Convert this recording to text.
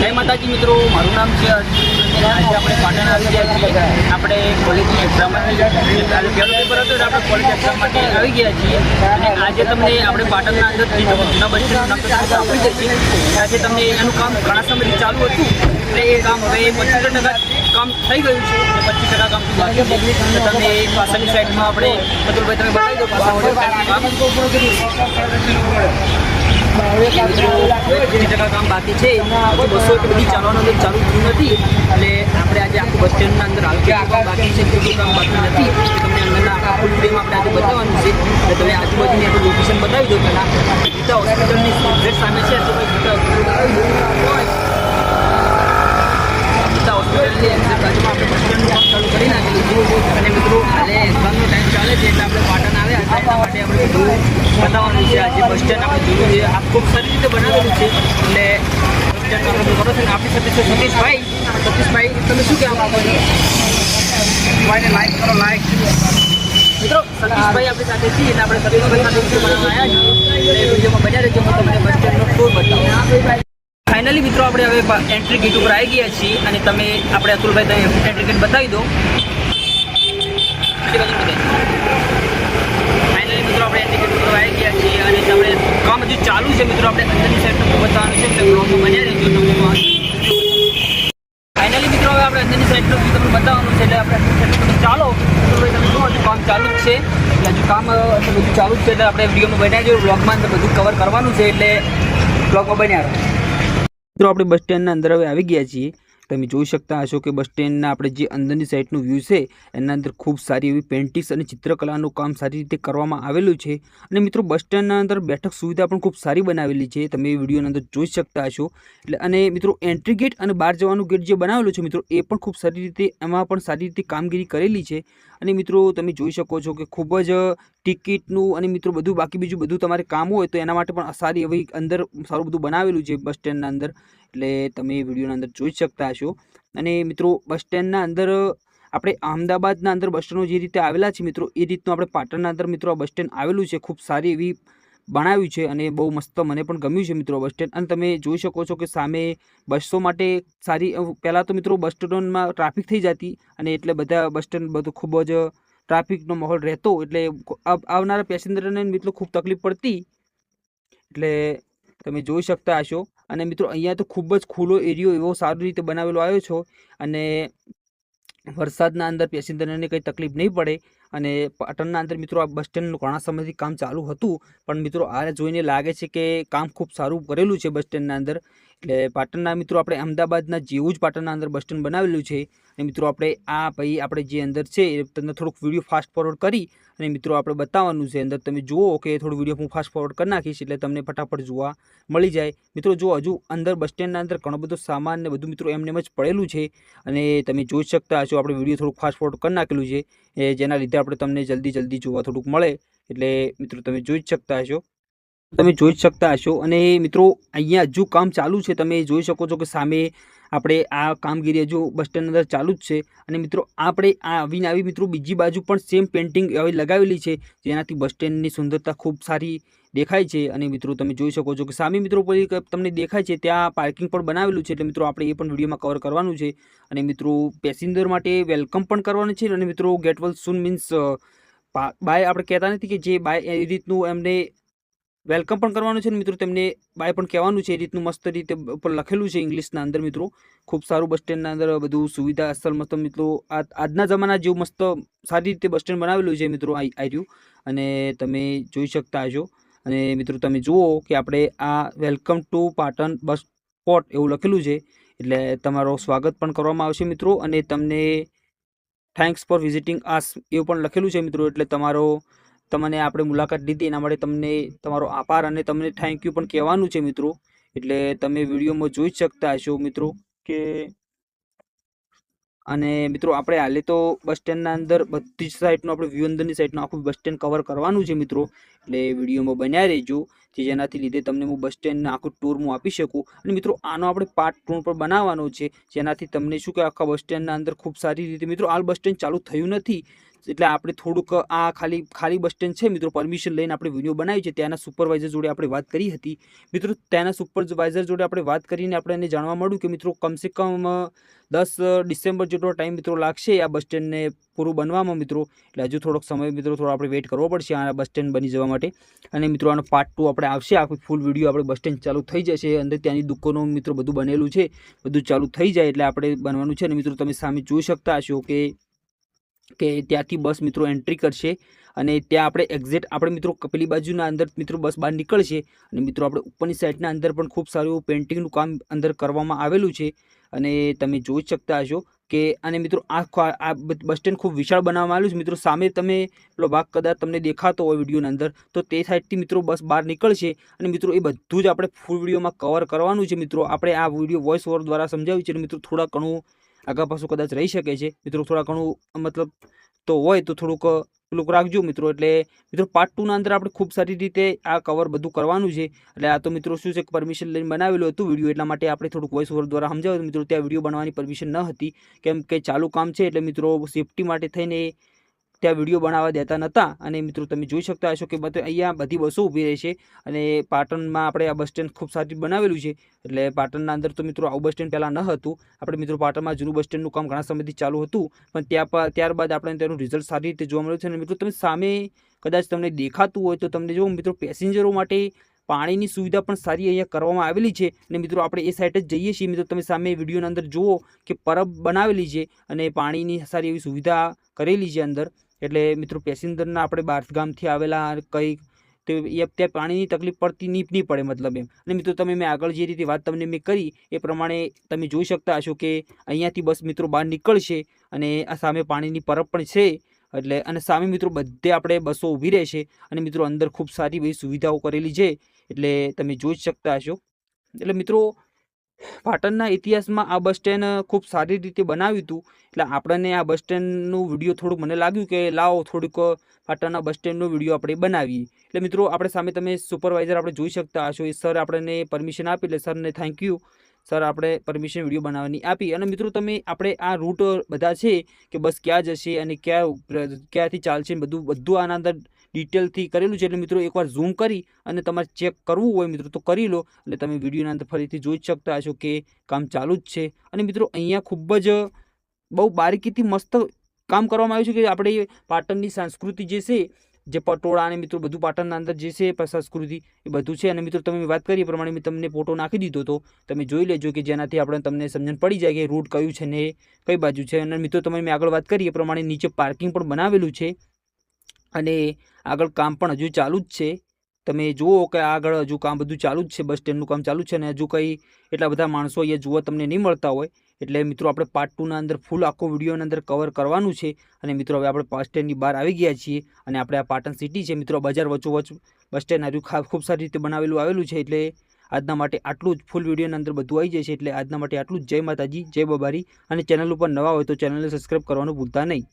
જય માતાજી મિત્રો, મારું નામ છે આજે આપણે પાટણ આવી ગયા છીએ. આપણે કોલેજની એક્ઝામ પહેલો પેપર હતો આપણે કોલેજ એક્ઝામ માટે આવી ગયા છીએ. અને આજે તમને આપણે પાટણના અંદર જે જૂના બસ આપી દઈએ આજે તમને એનું કામ ઘણા સમયથી ચાલુ હતું. એટલે એ કામ હવે પચીસ ટકા કામ થઈ ગયું છે. પચીસ ટકા કામ બાકી છે. તમે પાછળની સાઈડમાં આપણે મધુરભાઈ તમે બતાવી દો બાકી છે બસો ચાલવાનું અંદર ચાલુ થયું નથી અને આપણે આજે આખું બસ સ્ટેન્ડના અંદર આખું બાકી છે કેટલું નથી તમને અંદરના આખા ફૂલ ફ્રેમ આપણે આજે છે એટલે તમે આજુબાજુની આપણે બતાવી દો પહેલાં સામે છે તો હોસ્પિટલ બાજુમાં આપણે બસ સ્ટેન્ડનું કામ ચાલુ કરી નાખેલું અને મિત્રો ટાઈમ ચાલે છે એટલે આપણે પાટણ આવે માટે આપણે બતાવવાનું છે આજે બસ સ્ટેન્ડ આપણે આ ખૂબ સારી રીતે બનાવેલું છે. એટલે કરો છો છે સતીશભાઈ. સતીશભાઈ, તમે શું કહેવા માંગો છો? મિત્રો સાથે છીએ એટલે આપણે સતીશભાઈ સાથે બનાવવા આવ્યા છીએ. તમને બસ ફાઇનલી મિત્રો, આપણે હવે એન્ટ્રી ગેટ ઉપર આવી ગયા છીએ અને તમે, આપણે અતુલભાઈ તમે એન્ટ્રી ગેટ બતાવી દો. ફાઇનલી મિત્રો, આપણે એન્ટ્રી ગેટ ગયા છીએ અને તમને કામ હજુ ચાલુ છે મિત્રો. આપણે અંદરની સાઈડનું બતાવવાનું છે. એટલે બ્લોગમાં મજા રહેજો. તમને ફાઇનલી મિત્રો, હવે આપણે અંદરની સાઈડનું વ્યૂ તમને બતાવવાનું છે. એટલે આપણે અંદરની સાઈડ ચાલો. અતુલભાઈ તમે જુઓ, હજુ કામ ચાલુ જ છે. હજુ કામ બધું ચાલુ જ છે. એટલે આપણે વિડીયોમાં બન્યા જોઈએ બ્લોગમાં બધું કવર કરવાનું છે. એટલે બ્લોગમાં બન્યા મિત્રો, આપણે બસ સ્ટેન્ડના અંદર હવે આવી ગયા છીએ. તમે જોઈ શકતા હશો કે બસ સ્ટેન્ડના આપણે જે અંદરની સાઈડનું વ્યૂ છે, એના અંદર ખૂબ સારી એવી પેઇન્ટિંગ્સ અને ચિત્રકલાનું કામ સારી રીતે કરવામાં આવેલું છે. અને મિત્રો, બસ સ્ટેન્ડના અંદર બેઠક સુવિધા પણ ખૂબ સારી બનાવેલી છે. તમે વિડીયોના અંદર જોઈ શકતા હશો. એટલે અને મિત્રો એન્ટ્રી ગેટ અને બહાર જવાનું ગેટ જે બનાવેલું છે મિત્રો, એ પણ ખૂબ સારી રીતે, એમાં પણ સારી રીતે કામગીરી કરેલી છે. અને મિત્રો, તમે જોઈ શકો છો કે ખૂબ જ ટિકિટનું અને મિત્રો, બધું બાકી બીજું બધું તમારે કામ હોય તો એના માટે પણ સારી એવી અંદર સારું બધું બનાવેલું છે બસ સ્ટેન્ડના અંદર. એટલે તમે વિડીયોના અંદર જોઈ શકતા હશો. અને મિત્રો, બસ સ્ટેન્ડના અંદર, આપણે અમદાવાદના અંદર બસ સ્ટેન્ડો જે રીતે આવેલા છે મિત્રો, એ રીતનું આપણે પાટણના અંદર મિત્રો બસ સ્ટેન્ડ આવેલું છે. ખૂબ સારી એવી બનાવ્યું છે અને બહુ મસ્ત મને પણ ગમ્યું છે મિત્રો બસ સ્ટેન્ડ. અને તમે જોઈ શકો છો કે સામે બસો માટે સારી પહેલાં તો મિત્રો બસ સ્ટેન્ડમાં ટ્રાફિક થઈ જતી અને એટલે બધા બસ સ્ટેન્ડ બધું ખૂબ જ ટ્રાફિકનો માહોલ રહેતો. એટલે આવનારા પેસેન્જરને મિત્રો ખૂબ તકલીફ પડતી. એટલે તમે જોઈ શકતા હશો. અને મિત્રો, અહીંયા તો ખૂબ જ ખુલ્લો એરિયો એવો સારી રીતે બનાવેલો આવ્યો છો અને વરસાદના અંદર પેસેન્જરને કંઈ તકલીફ નહીં પડે અને પાટણના અંદર મિત્રો, આ બસ સ્ટેન્ડનું ઘણા સમયથી કામ ચાલુ હતું, પણ મિત્રો, આ જોઈને લાગે છે કે કામ ખૂબ સારું કરેલું છે બસ સ્ટેન્ડના અંદર. એટલે પાટણના મિત્રો, આપણે અમદાવાદના જેવું જ પાટણના અંદર બસ સ્ટેન્ડ બનાવેલું છે. અને મિત્રો, આપણે આ ભાઈ, આપણે જે અંદર છે, એ તમને થોડુંક વીડિયો ફાસ્ટ ફોરવર્ડ કરી અને મિત્રો, આપણે બતાવવાનું છે, અંદર તમે જુઓ કે થોડું વીડિયો હું ફાસ્ટ ફોરવર્ડ કરી નાખીશ એટલે તમને ફટાફટ જોવા મળી જાય. મિત્રો જો હજુ અંદર બસ સ્ટેન્ડના અંદર ઘણો બધો સામાન ને બધું મિત્રો એમને એમ જ પડેલું છે અને તમે જોઈ શકતા હશો, આપણે વીડિયો થોડુંક ફાસ્ટ ફોરવર્ડ કરી નાખેલું છે જેના લીધે આપણે તમને જલ્દી જલ્દી જોવા થોડુંક મળે. એટલે મિત્રો, તમે જોઈ જ શકતા હશો. તમે જોઈ શકતા હશો અને મિત્રો, અહીંયા હજુ કામ ચાલુ છે, તમે જોઈ શકો છો કે સામે આપણે આ કામગીરી હજુ બસ સ્ટેન્ડ અંદર ચાલુ જ છે. અને મિત્રો, આપણે આ આવીને આવી મિત્રો બીજી બાજુ પણ સેમ પેઇન્ટિંગ હવે લગાવેલી છે, જેનાથી બસ સ્ટેન્ડની સુંદરતા ખૂબ સારી દેખાય છે. અને મિત્રો, તમે જોઈ શકો છો કે સામે મિત્રો તમને દેખાય છે, ત્યાં પાર્કિંગ પણ બનાવેલું છે. એટલે મિત્રો, આપણે એ પણ વિડીયોમાં કવર કરવાનું છે. અને મિત્રો પેસેન્જર માટે વેલકમ પણ કરવાનું છે. અને મિત્રો get soon soon means bye આપણે કહેતા નથી કે જે બાય એ રીતનું એમને વેલકમ પણ કરવાનું છે ને મિત્રો, તેમને બાય પણ કહેવાનું છે એ રીતનું મસ્ત રીતે ઉપર લખેલું છે ઇંગ્લિશના અંદર મિત્રો. ખૂબ સારું બસ સ્ટેન્ડના અંદર બધું સુવિધા અસલ મસ્ત મિત્રો. આજના જમાના જેવું મસ્ત સારી રીતે બસ સ્ટેન્ડ બનાવેલું છે મિત્રો આ રહ્યું અને તમે જોઈ શકતા હશો. અને મિત્રો તમે જુઓ કે આપણે આ welcome to Patan bus spot એવું લખેલું છે. એટલે તમારો સ્વાગત પણ કરવામાં આવશે મિત્રો. અને તમને થેન્ક્સ ફોર વિઝિટિંગ આસ એવું પણ લખેલું છે મિત્રો. એટલે તમારો તમને આપણે મુલાકાત લીધી, એના માટે તમને તમારો આભાર અને તમને થેન્ક યુ પણ કહેવાનું છે મિત્રો. એટલે તમે વિડીયોમાં જોઈ શકતા હશો મિત્રો કે અને મિત્રો આપણે હાલે તો બસ સ્ટેન્ડના અંદર બધી જ સાઈડનું આપણે વ્યૂ અંદરની સાઈડનું આખું બસ સ્ટેન્ડ કવર કરવાનું છે મિત્રો. એટલે વિડીયોમાં બન્યા રહેજો, જે જેનાથી લીધે તમને હું બસ સ્ટેન્ડના આખું ટૂર હું આપી શકું. અને મિત્રો આનો આપણે પાર્ટ ટૂર પર બનાવવાનો છે, જેનાથી તમને શું કે આખા બસ સ્ટેન્ડના અંદર ખૂબ સારી રીતે મિત્રો હાલ બસ સ્ટેન્ડ ચાલુ થયું નથી. એટલે આપણે થોડુંક, આ ખાલી ખાલી બસ સ્ટેન્ડ છે મિત્રો પરમિશન લઈને આપણે વીડિયો બનાવી છે ત્યાંના સુપરવાઇઝર જોડે આપણે વાત કરી હતી. મિત્રો, ત્યાંના સુપરવાઇઝર જોડે આપણે વાત કરીને આપણે એને જાણવા મળ્યું કે, મિત્રો, કમસે કમ દસ ડિસેમ્બર જેટલો ટાઈમ મિત્રો લાગશે આ બસ સ્ટેન્ડને પૂરું બનવામાં, મિત્રો. એટલે હજુ થોડોક સમય, મિત્રો, થોડો આપણે વેઇટ કરવો પડશે આ બસ સ્ટેન્ડ બની જવા માટે. અને મિત્રો, આનો પાર્ટ ટુ આપણે આવશે, આખું ફૂલ વીડિયો આપણે બસ સ્ટેન્ડ ચાલુ થઈ જશે. અંદર ત્યાંની દુકાનો, મિત્રો, બધું બનેલું છે, બધું ચાલુ થઈ જાય એટલે આપણે બનવાનું છે. અને મિત્રો, તમે સામે જોઈ શકતા હશો કે કે ત્યાંથી બસ મિત્રો એન્ટ્રી કરશે અને ત્યાં આપણે એક્ઝેક્ટ આપણે મિત્રો પેલી બાજુના અંદર મિત્રો બસ બહાર નીકળશે અને મિત્રો આપણે ઉપરની સાઈડના અંદર પણ ખૂબ સારું એવું પેઇન્ટિંગનું કામ અંદર કરવામાં આવેલું છે. અને તમે જોઈ શકતા હશો કે અને મિત્રો આ આ બસ સ્ટેન્ડ ખૂબ વિશાળ બનાવવામાં આવ્યું છે. મિત્રો સામે તમે પેલો ભાગ કદાચ તમને દેખાતો હોય વિડીયોની અંદર, તો તે સાઈડથી મિત્રો બસ બહાર નીકળશે અને મિત્રો એ બધું જ આપણે ફૂલ વિડીયોમાં કવર કરવાનું છે. મિત્રો આપણે આ વીડિયો વોઇસ ઓવર દ્વારા સમજાવ્યું છે મિત્રો થોડા ઘણું આગા પાછું કદાચ રહી શકે છે. મિત્રો, થોડા ઘણું, મતલબ તો હોય તો થોડુંક, પેલું રાખજો મિત્રો. એટલે, મિત્રો પાર્ટ ટુના અંદર આપણે ખૂબ સારી રીતે આ કવર બધું કરવાનું છે. એટલે આ તો મિત્રો શું છે પરમિશન લઈને બનાવેલું હતું વીડિયો એટલા માટે આપણે થોડુંક વોઇસ ઓવર દ્વારા સમજાવ્યું મિત્રો, ત્યાં વીડિયો બનાવવાની પરમિશન ન હતી. કેમ કે ચાલુ કામ છે એટલે મિત્રો સેફટી માટે થઈને ત્યાં વીડિયો બનાવવા દેતા નહોતા અને મિત્રો, તમે જોઈ શકતા હશો કે અહીંયા બધી બસો ઊભી રહે છે. અને પાટણમાં આપણે આ બસ સ્ટેન્ડ ખૂબ સારી બનાવેલું છે. એટલે પાટણના અંદર તો મિત્રો આવું બસ સ્ટેન્ડ પહેલાં ન હતું. આપણે મિત્રો પાટણમાં જૂનું બસ સ્ટેન્ડનું કામ ઘણા સમયથી ચાલુ હતું. પણ ત્યાં ત્યારબાદ આપણે તેનું રિઝલ્ટ સારી રીતે જોવા મળ્યું છે. અને મિત્રો, તમે સામે કદાચ તમને દેખાતું હોય તો તમને જો મિત્રો પેસેન્જરો માટે પાણીની સુવિધા પણ સારી અહીંયા કરવામાં આવેલી છે. અને મિત્રો, આપણે એ સાઈડ જ જઈએ છીએ. મિત્રો, તમે સામે વિડીયોની અંદર જુઓ કે પરબ બનાવેલી છે અને પાણીની સારી એવી સુવિધા કરેલી છે અંદર. એટલે મિત્રો પેસેન્જરના આપણે બારગામથી આવેલા કંઈ તો એ ત્યાં પાણીની તકલીફ પડતી નહીં નહીં પડે મતલબ એમ. અને મિત્રો તમે મેં આગળ જે રીતે વાત તમને મેં કરી, એ પ્રમાણે તમે જોઈ શકતા હશો કે અહીંયાથી બસ મિત્રો બહાર નીકળશે અને આ સામે પાણીની પરબ પણ છે. એટલે અને સામે મિત્રો બધે આપણે બસો ઊભી રહેશે અને મિત્રો અંદર ખૂબ સારી બધી સુવિધાઓ કરેલી છે. એટલે તમે જોઈ શકતા હશો. એટલે મિત્રો પાટણના ઇતિહાસમાં આ બસ સ્ટેન્ડ ખૂબ સારી રીતે બનાવ્યું હતું. એટલે આપણને આ બસ સ્ટેન્ડનું વીડિયો થોડુંક મને લાગ્યું કે લાવો થોડુંક પાટણના બસ સ્ટેન્ડનો વીડિયો આપણે બનાવીએ. એટલે મિત્રો, આપણે સામે તમે સુપરવાઇઝર આપણે જોઈ શકતા હશો. એ સર આપણને પરમિશન આપી, એટલે સરને થેન્ક યુ સર, આપણે પરમિશન વીડિયો બનાવવાની આપી. અને મિત્રો, તમે, આપણે આ રૂટ બધા છે કે બસ ક્યાં જશે અને ક્યાં, ક્યાંથી ચાલશે બધું બધું આના અંદર ડિટેલથી કરેલું છે. એટલે મિત્રો એકવાર ઝૂમ કરી અને તમારે ચેક કરવું હોય મિત્રો તો કરી લો. એટલે તમે વિડીયોના અંદર ફરીથી જોઈ શકતા હશો કે કામ ચાલુ જ છે. અને મિત્રો અહીંયા ખૂબ જ બહુ બારીકીથી મસ્ત કામ કરવામાં આવ્યું છે કે આપણે પાટણની સંસ્કૃતિ જે છે, જે પટોળા અને મિત્રો બધું પાટણના અંદર જે છે સંસ્કૃતિ એ બધું છે. અને મિત્રો તમે વાત કરીએ પ્રમાણે મેં તમને ફોટો નાખી દીધો તો તમે જોઈ લેજો કે જેનાથી આપણે તમને સમજણ પડી જાય કે રૂટ કયું છે ને કઈ બાજુ છે. અને મિત્રો તમે મેં આગળ વાત કરીએ પ્રમાણે નીચે પાર્કિંગ પણ બનાવેલું છે. અને આગળ કામ પણ હજુ ચાલુ જ છે. તમે જુઓ કે આગળ હજુ કામ બધું ચાલુ જ છે. બસ સ્ટેન્ડનું કામ ચાલુ છે અને હજુ કંઈ એટલા બધા માણસો અહીંયા જોવા તમને નહીં મળતા હોય. એટલે મિત્રો, આપણે પાર્ટ ટુના અંદર ફૂલ આખો વિડીયોના અંદર કવર કરવાનું છે. અને મિત્રો, હવે આપણે બસ સ્ટેન્ડની બહાર આવી ગયા છીએ અને આપણે આ પાટણ સિટી છે. મિત્રો, બજાર વચ્ચોવચ બસ સ્ટેન્ડ આવ્યું ખૂબ સારી રીતે બનાવેલું, આવેલું છે. એટલે આજના માટે આટલું જ ફૂલ વિડીયોની અંદર બધું આવી જશે. એટલે આજના માટે આટલું જ. જય માતાજી, જય બબારી. અને ચેનલ ઉપર નવા હોય તો ચેનલને સબસ્ક્રાઈબ કરવાનું ભૂલતા નહીં.